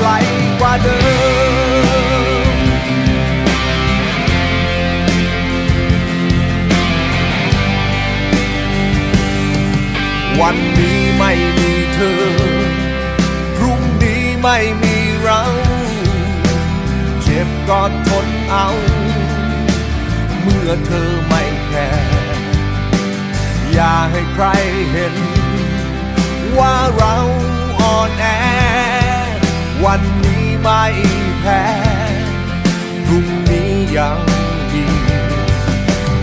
ไกลกว่าเดิม วันนี้ไม่มีเธอ พรุ่งนี้ไม่มีเรา เจ็บก็ทนเอา เมื่อเธอไม่แคร์อย่าให้ใครเห็นว่าเร วันนี้ไม่แพ้พรุ่งนี้ยังดี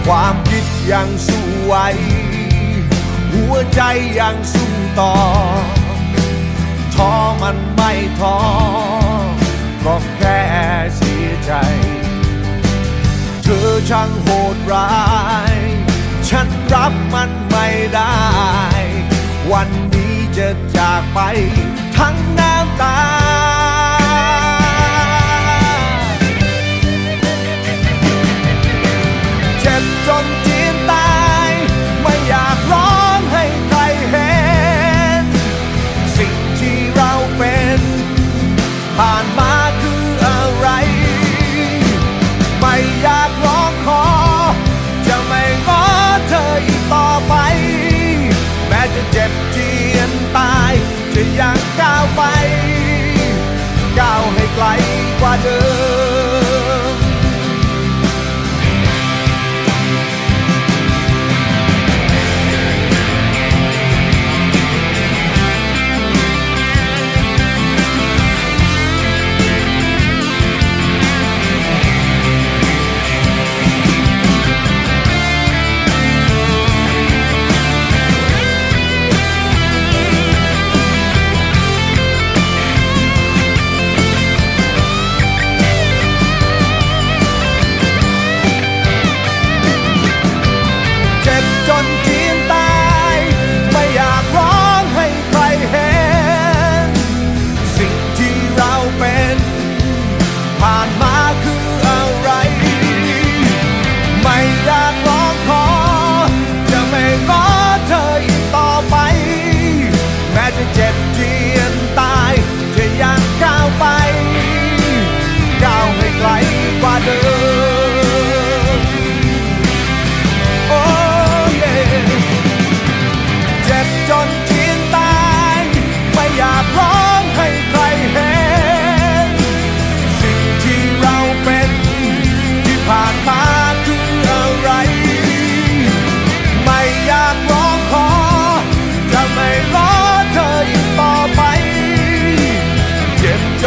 ความคิดยังสู้ไหวหัวใจยังสู้ต่อ ท้อมันไม่ท้อก็แค่เสียใจ เธอช่างโหดร้าย ฉันรับมันไม่ได้ วันนี้จะจากไปทั้งน้ำตา upon my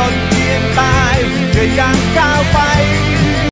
จนเพียงตายเพื่อยังก้าวไป